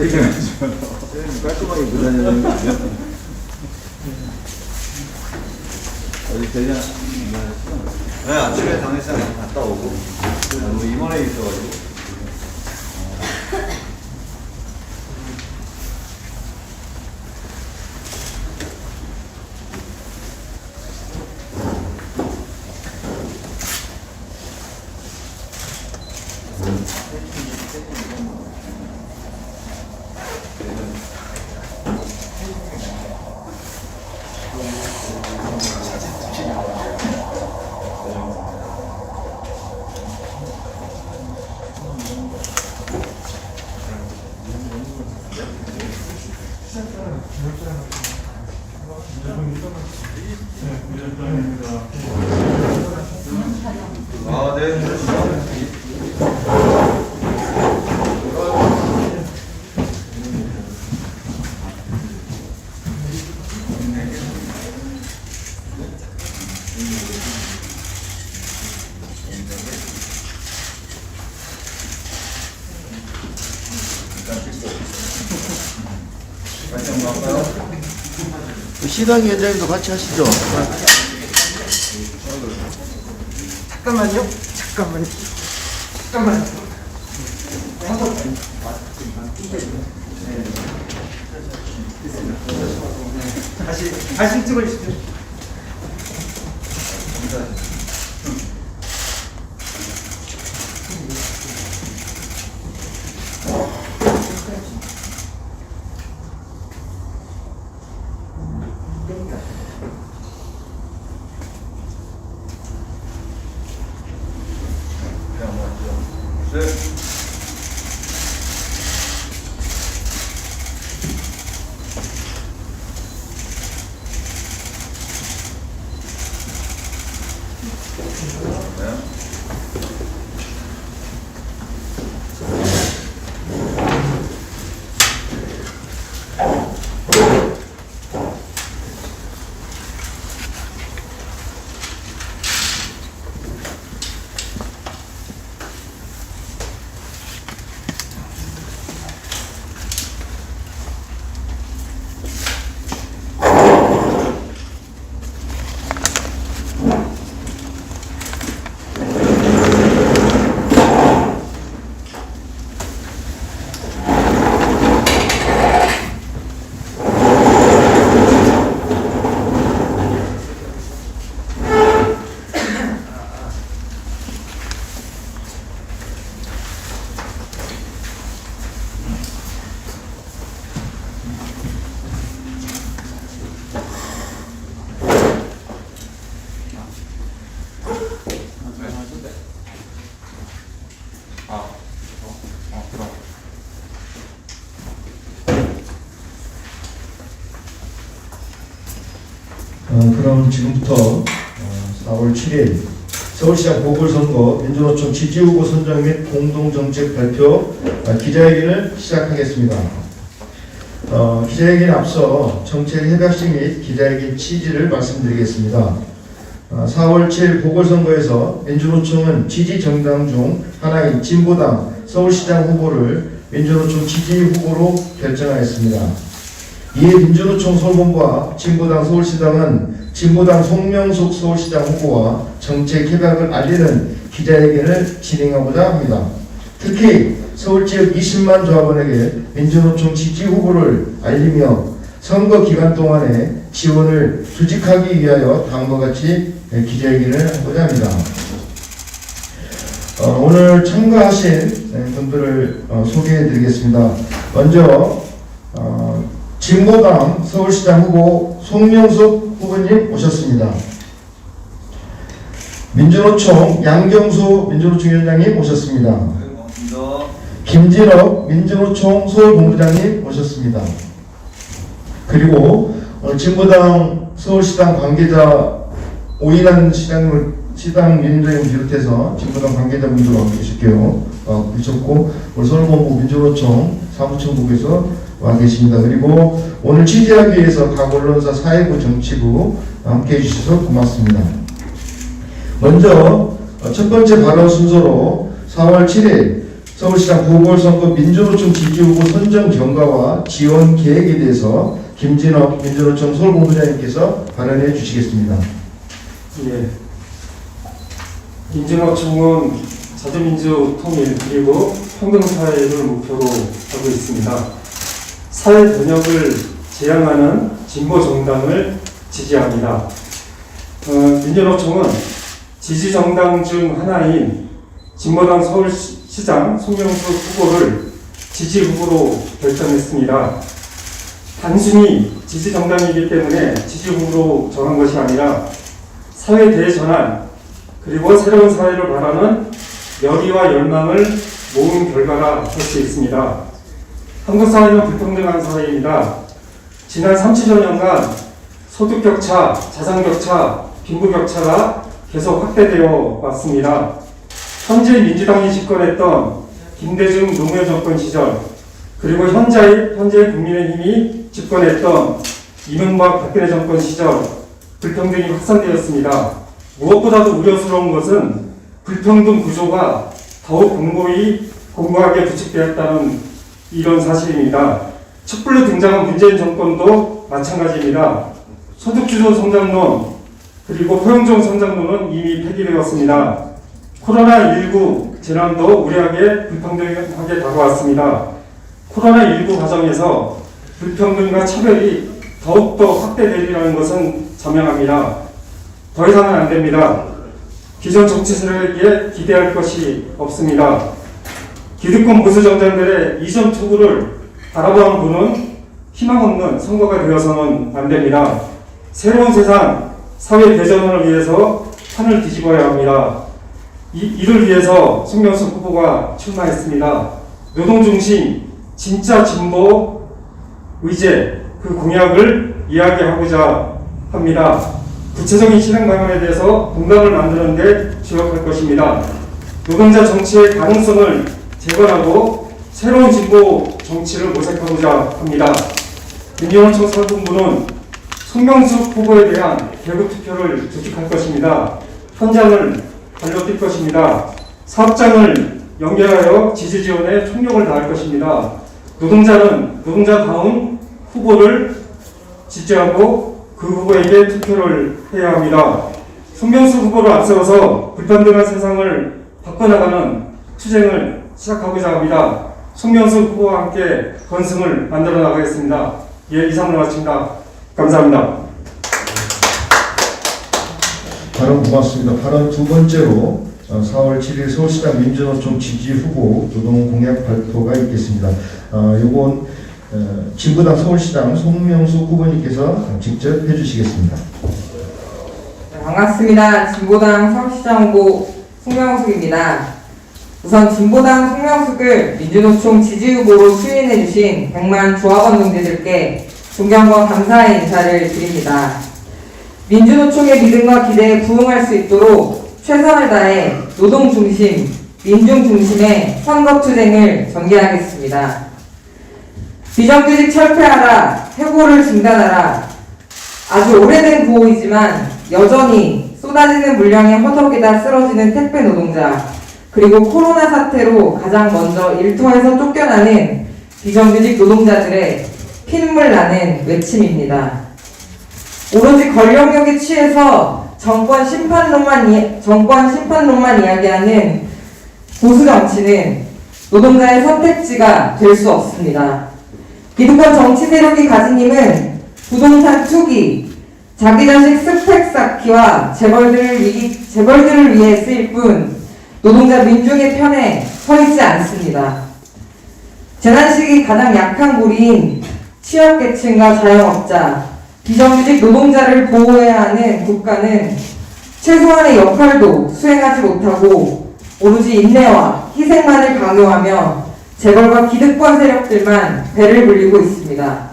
되게 깔끔하게. 어디 대전 만났어? 네, 아침에 당일상 갔다 오고 너무 임원회 있어가지고. 아, 네, 그렇죠. 같이 한번 할까요? 시당 위원장님도 같이 하시죠. 잠깐만요. 잠깐만요. 잠깐만요. 다시 다시 찍어주십시오. 어, 그럼 지금부터 어, 4월 7일 서울시장 보궐선거 민주노총 지지후보 선정 및 공동정책 발표 어, 기자회견을 시작하겠습니다. 어, 기자회견에 앞서 정책 협약식 및 기자회견 취지를 말씀드리겠습니다. 어, 4월 7일 보궐선거에서 민주노총은 지지 정당 중 하나인 진보당 서울시장 후보를 민주노총 지지 후보로 결정하였습니다. 이에 민주노총 서울본부와 진보당 서울시당은 진보당 송명숙 서울시장 후보와 정책 협약을 알리는 기자회견을 진행하고자 합니다. 특히 서울 지역 20만 조합원에게 민주노총 지지 후보를 알리며 선거 기간 동안에 지원을 수직하기 위하여 다음과 같이 기자회견을 하고자 합니다. 어, 오늘 참가하신 분들을 어, 소개해 드리겠습니다. 먼저 어, 진보당 서울시장 후보 송명숙 후보님 오셨습니다. 민주노총 양경수 민주노총 위원장님 오셨습니다. 김진업 민주노총 서울본부장님 오셨습니다. 그리고 오늘 진보당 서울시당 관계자 오인환 시장 시당 위원장님 비롯해서 진보당 관계자분들 와 계실게요. 와 계셨고 서울본부 민주노총 사무총국에서 와 계십니다. 그리고 오늘 취재하기 위해서 각 언론사 사회부 정치부 함께 해주셔서 고맙습니다. 먼저 어, 첫 번째 발언 순서로 4월 7일 서울시장 보궐선거 민주노총 지지후보 선정 경과와 지원 계획에 대해서 김진업 민주노총 서울본부장님께서 발언해 주시겠습니다. 예. 민주노 총은 자주민주 통일 그리고 평등사회를 목표로 하고 있습니다. 사회 번역을 지향하는 진보 정당을 지지합니다. 어, 민주노총은 지지 정당 중 하나인 진보당 서울시장 송명수 후보를 지지 후보로 결정했습니다. 단순히 지지 정당이기 때문에 지지 후보로 정한 것이 아니라 사회 대전환 그리고 새로운 사회를 바라는 열의와 열망을 모은 결과라 할 수 있습니다. 한국 사회는 불평등한 사회입니다. 지난 30여 년간 소득 격차, 자산 격차, 빈부 격차가 계속 확대되어 왔습니다. 현재 민주당이 집권했던 김대중 노무현 정권 시절 그리고 현재 현재 국민의힘이 집권했던 이명박 박근혜 정권 시절 불평등이 확산되었습니다. 무엇보다도 우려스러운 것은 불평등 구조가 더욱 공고히 공고하게 구축되었다는 이런 사실입니다. 촛불로 등장한 문재인 정권도 마찬가지입니다. 소득주도 성장론 그리고 포용종 성장론은 이미 폐기되었습니다. 코로나19 재난도 우려하게 불평등하게 다가왔습니다. 코로나19 과정에서 불평등과 차별이 더욱더 확대되리라는 것은 자명합니다. 더 이상은 안 됩니다. 기존 정치 세력에게 기대할 것이 없습니다. 기득권 보수 정당들의 이전 투구를 바라보는 분은 희망 없는 선거가 되어서는 안 됩니다. 새로운 세상, 사회 대전을 위해서 판을 뒤집어야 합니다. 이, 이를 위해서 송명수 후보가 출마했습니다. 노동 중심, 진짜 진보 의제, 그 공약을 이야기하고자 합니다. 구체적인 실행 방안에 대해서 공감을 만드는 데 주력할 것입니다. 노동자 정치의 가능성을 재건하고 새로운 진보 정치를 모색하고자 합니다. 민주노총 사분부는 송명숙 후보에 대한 개국 투표를 조직할 것입니다. 현장을 발로 뛸 것입니다. 사업장을 연결하여 지지 지원에 총력을 다할 것입니다. 노동자는 노동자 다운 후보를 지지하고 그 후보에게 투표를 해야 합니다. 송명수 후보를 앞세워서 불평등한 세상을 바꿔나가는 투쟁을 시작하고자 합니다. 송명수 후보와 함께 건승을 만들어 나가겠습니다. 예, 이상으로 마칩니다. 감사합니다. 발언 고맙습니다. 발언 두 번째로 어, 4월 7일 서울시장 민주노총 지지 후보 노동 공약 발표가 있겠습니다. 어, 요건 어, 진보당 서울시장 송명수 후보님께서 직접 해주시겠습니다. 네, 반갑습니다. 진보당 서울시장 후보 송명숙입니다. 우선 진보당 송명숙을 민주노총 지지후보로 수인해주신 100만 조합원 동지들께 존경과 감사의 인사를 드립니다. 민주노총의 믿음과 기대에 부응할 수 있도록 최선을 다해 노동 중심, 민중 중심의 선거 투쟁을 전개하겠습니다. 비정규직 철폐하라, 해고를 중단하라. 아주 오래된 구호이지만 여전히 쏟아지는 물량에 허덕이다 쓰러지는 택배 노동자, 그리고 코로나 사태로 가장 먼저 일터에서 쫓겨나는 비정규직 노동자들의 피눈물 나는 외침입니다. 오로지 권력력에 취해서 정권 심판론만 이, 정권 심판론만 이야기하는 보수 정치는 노동자의 선택지가 될 수 없습니다. 기득권 정치 세력이 가진 힘은 부동산 투기, 자기 자식 스펙 쌓기와 재벌들을 위 재벌들을 위해 쓰일 뿐 노동자 민중의 편에 서 있지 않습니다. 재난 시기 가장 약한 고리인 취약계층과 자영업자, 비정규직 노동자를 보호해야 하는 국가는 최소한의 역할도 수행하지 못하고 오로지 인내와 희생만을 강요하며 재벌과 기득권 세력들만 배를 불리고 있습니다.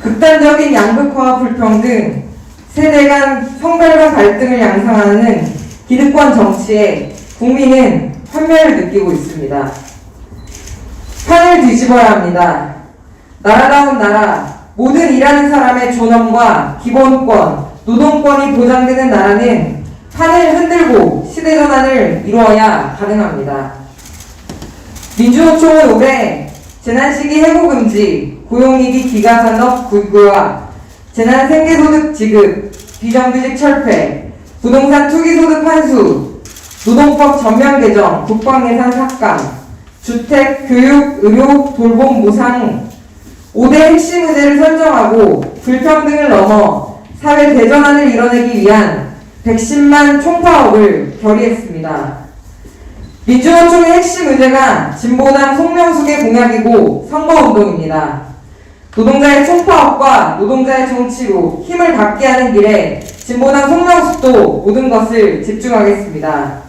극단적인 양극화와 불평등, 세대 간 성별과 갈등을 양상하는 기득권 정치에 국민은 환멸을 느끼고 있습니다. 판을 뒤집어야 합니다. 나라다운 나라, 모든 일하는 사람의 존엄과 기본권, 노동권이 보장되는 나라는 판을 흔들고 시대 전환을 이루어야 가능합니다. 민주노총은 올해 재난시기 해고금지, 고용위기 기가산업 구구화, 재난생계소득 지급, 비정규직 철폐, 부동산 투기소득 환수, 노동법 전면 개정, 국방예산 삭감, 주택, 교육, 의료, 돌봄 보상 5대 핵심 의제를 설정하고 불평등을 넘어 사회 대전환을 이뤄내기 위한 110만 총파업을 결의했습니다. 민주노총의 핵심 의제가 진보당 송명숙의 공약이고 선거운동입니다. 노동자의 총파업과 노동자의 정치로 힘을 갖게 하는 길에 진보당 송명숙도 모든 것을 집중하겠습니다.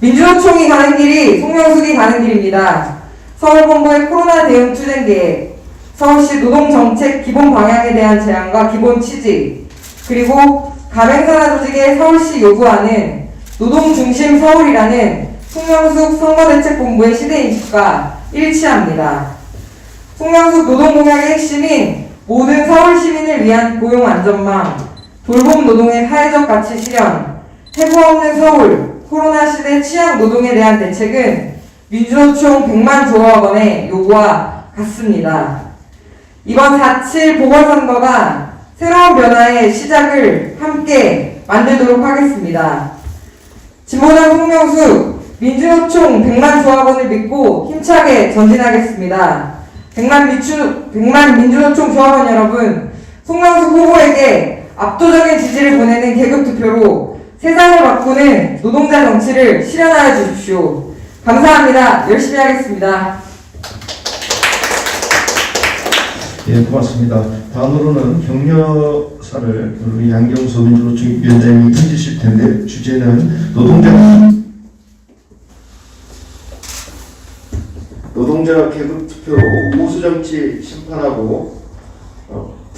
민주노총이 가는 길이 송명숙이 가는 길입니다. 서울본부의 코로나 대응 추진 계획, 서울시 노동정책 기본 방향에 대한 제안과 기본 취지, 그리고 가맹산하 조직의 서울시 요구하는 노동중심 서울이라는 송명숙 선거대책본부의 시대인식과 일치합니다. 송명숙 노동공약의 핵심인 모든 서울 시민을 위한 고용 안전망, 돌봄 노동의 사회적 가치 실현, 해고 없는 서울, 코로나 시대 취약 노동에 대한 대책은 민주노총 100만 조합원의 요구와 같습니다. 이번 4.7 보궐선거가 새로운 변화의 시작을 함께 만들도록 하겠습니다. 진보당 송명숙, 민주노총 100만 조합원을 믿고 힘차게 전진하겠습니다. 100만, 민주, 100만 민주노총 조합원 여러분, 송명숙 후보에게 압도적인 지지를 보내는 계급 투표로 세상을 바꾸는 노동자 정치를 실현하여 주십시오. 감사합니다. 열심히 하겠습니다. 예, 고맙습니다. 다음으로는 격려사를 우리 양경수 민주노총 위원장님이 해주실 텐데 주제는 노동자 노동자 계급 투표로 보수 정치 심판하고 어,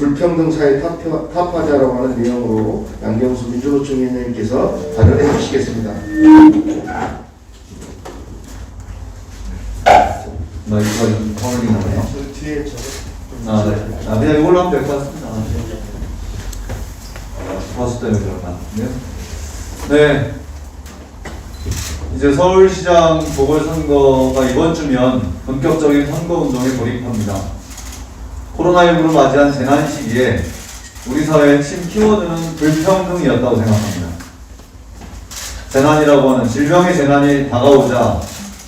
불평등 사회 타파, 타파자라고 하는 내용으로 양경수 민주노총 위원장님께서 발언해 주시겠습니다. 나 이거 커널링 하네요. 저 뒤에 저 아, 네. 아, 그냥 이걸로 하면 될 것 같습니다. 아, 버스 때문에 그런 것 같은데요. 네. 이제 서울시장 보궐선거가 이번 주면 본격적인 선거운동에 돌입합니다. 코로나19로 맞이한 재난 시기에 우리 사회의 핵심 키워드는 불평등이었다고 생각합니다. 재난이라고 하는 질병의 재난이 다가오자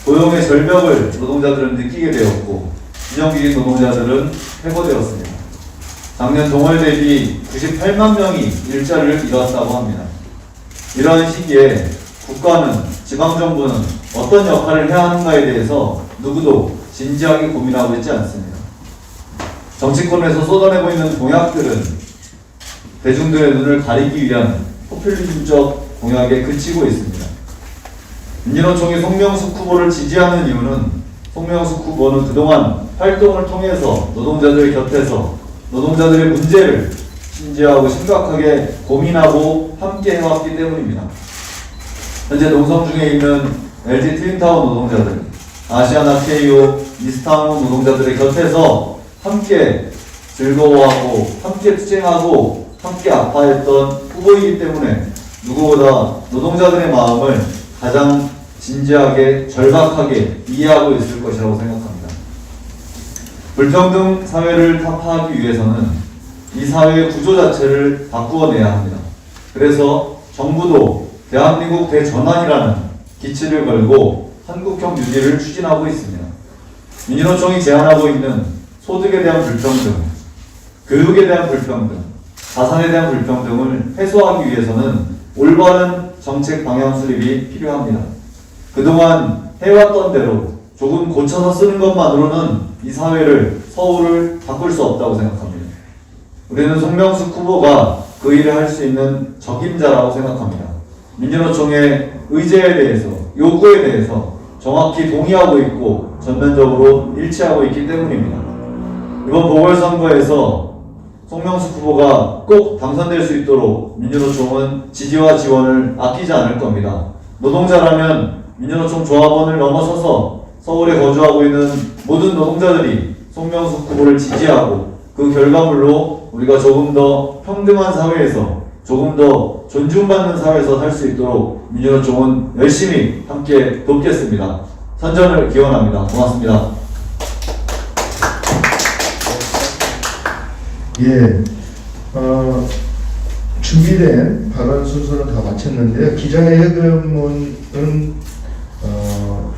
고용의 절벽을 노동자들은 느끼게 되었고 비정규직 노동자들은 해고되었습니다. 작년 동월 대비 98만 명이 일자리를 잃었다고 합니다. 이러한 시기에 국가는 지방정부는 어떤 역할을 해야 하는가에 대해서 누구도 진지하게 고민하고 있지 않습니다. 정치권에서 쏟아내고 있는 공약들은 대중들의 눈을 가리기 위한 포퓰리즘적 공약에 그치고 있습니다. 민주노총이 송명숙 후보를 지지하는 이유는 송명숙 후보는 그동안 활동을 통해서 노동자들 곁에서 노동자들의 문제를 진지하고 심각하게 고민하고 함께 해왔기 때문입니다. 현재 농성 중에 있는 LG 트윈타워 노동자들, 아시아나 KO, 이스타운 노동자들의 곁에서 함께 즐거워하고 함께 투쟁하고 함께 아파했던 후보이기 때문에 누구보다 노동자들의 마음을 가장 진지하게 절박하게 이해하고 있을 것이라고 생각합니다. 불평등 사회를 타파하기 위해서는 이 사회의 구조 자체를 바꾸어내야 합니다. 그래서 정부도 대한민국 대전환이라는 기치를 걸고 한국형 뉴딜을 추진하고 있습니다. 민주노총이 제안하고 있는 소득에 대한 불평등, 교육에 대한 불평등, 자산에 대한 불평등을 해소하기 위해서는 올바른 정책 방향 수립이 필요합니다. 그동안 해왔던 대로 조금 고쳐서 쓰는 것만으로는 이 사회를, 서울을 바꿀 수 없다고 생각합니다. 우리는 송명숙 후보가 그 일을 할 수 있는 적임자라고 생각합니다. 민주노총의 의제에 대해서, 요구에 대해서 정확히 동의하고 있고 전면적으로 일치하고 있기 때문입니다. 이번 보궐선거에서 송명숙 후보가 꼭 당선될 수 있도록 민주노총은 지지와 지원을 아끼지 않을 겁니다. 노동자라면 민주노총 조합원을 넘어서서 서울에 거주하고 있는 모든 노동자들이 송명숙 후보를 지지하고 그 결과물로 우리가 조금 더 평등한 사회에서 조금 더 존중받는 사회에서 살 수 있도록 민주노총은 열심히 함께 돕겠습니다. 선전을 기원합니다. 고맙습니다. 예, 어, 준비된 발언 순서는 다 마쳤는데요. 기자회견은 어,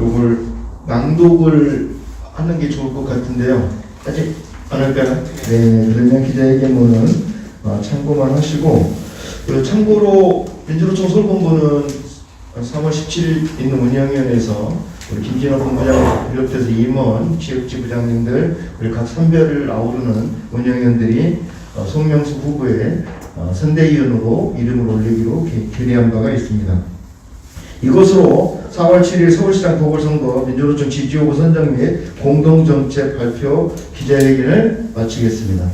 요걸 낭독을 하는 게 좋을 것 같은데요. 아직 안 할까요? 네, 그러면 기자회견문은 어, 참고만 하시고 그 참고로 민주노총 서울본부는 3월 17일 있는 운영위원회에서 우리 김진호 본부장 비롯해서 임원, 지역지 부장님들 그리고 각 선별을 아우르는 운영위원들이 어, 송명수 후보의 어, 선대위원으로 이름을 올리기로 개- 결의한 바가 있습니다. 이것으로 4월 7일 서울시장 보궐선거 민주노총 지지후보 선정 및 공동정책 발표 기자회견을 마치겠습니다.